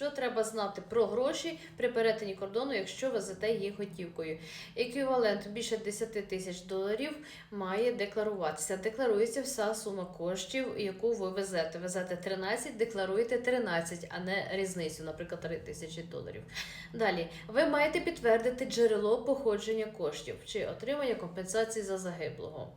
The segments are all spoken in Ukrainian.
Що треба знати про гроші при перетині кордону, якщо везете їх готівкою? Еквівалент більше 10 тисяч доларів має декларуватися. Декларується вся сума коштів, яку ви везете. Везете 13, декларуєте 13, а не різницю, наприклад, 3 тисячі доларів. Далі, ви маєте підтвердити джерело походження коштів, чи отримання компенсації за загиблого,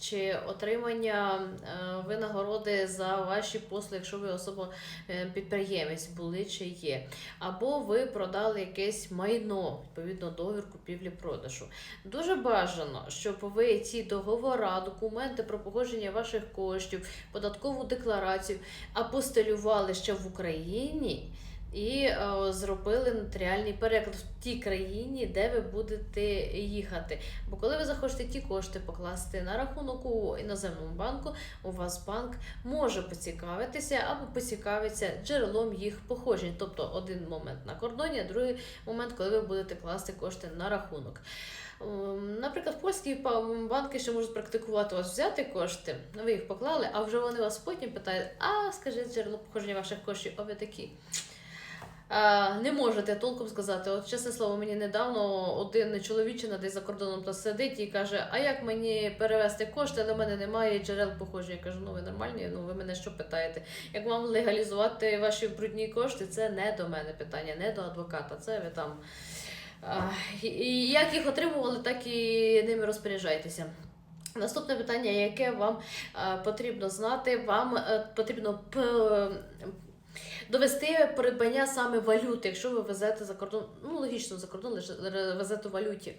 чи отримання е, винагороди за ваші послуги, якщо ви особа е, підприємець були чи є, або ви продали якесь майно, відповідно договір купівлі-продажу. Дуже бажано, щоб ви ці договора, документи про погодження ваших коштів, податкову декларацію апостилювали ще в Україні. І е, зробили нотаріальний переклад в тій країні, де ви будете їхати. Бо коли ви захочете ті кошти покласти на рахунок у іноземному банку, у вас банк може поцікавитися або поцікавиться джерелом їх походжень. Тобто один момент на кордоні, а другий момент, коли ви будете класти кошти на рахунок. Ем, Наприклад, польські банки ще можуть практикувати вас взяти кошти, ви їх поклали, а вже вони вас потім питають: а скажіть джерело походження ваших коштів, а ви такі. А, не можете толком сказати. От чесне слово, мені недавно один чоловічина десь за кордоном то сидить і каже: А як мені перевести кошти, але мене немає джерел походження. Я кажу, ну ви нормальні, ну ви мене що питаєте? Як вам легалізувати ваші брудні кошти? Це не до мене питання, не до адвоката. Це ви там. І- як їх отримували, так і ними розпоряджайтеся. Наступне питання, яке вам е, потрібно знати, вам е, потрібно довести придбання саме валюти, якщо ви везете за кордон, ну логічно за кордон лише везете в валюті.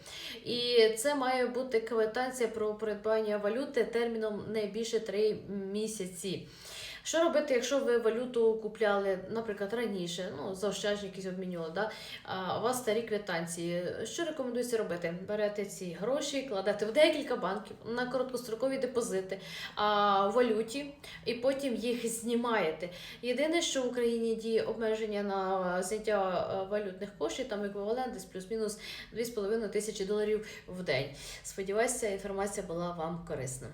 І це має бути квитанція про придбання валюти терміном не більше 3 місяці. Що робити, якщо ви валюту купляли, наприклад, раніше, ну, заощадження якісь обмінювали, да? а у вас старі квитанції. Що рекомендується робити? Берете ці гроші, кладете в декілька банків на короткострокові депозити а, в валюті, і потім їх знімаєте. Єдине, що в Україні діє обмеження на зняття е, валютних коштів, там еквівалент десь плюс-мінус 2,5 тисячі доларів в день. Сподіваюся, інформація була вам корисна.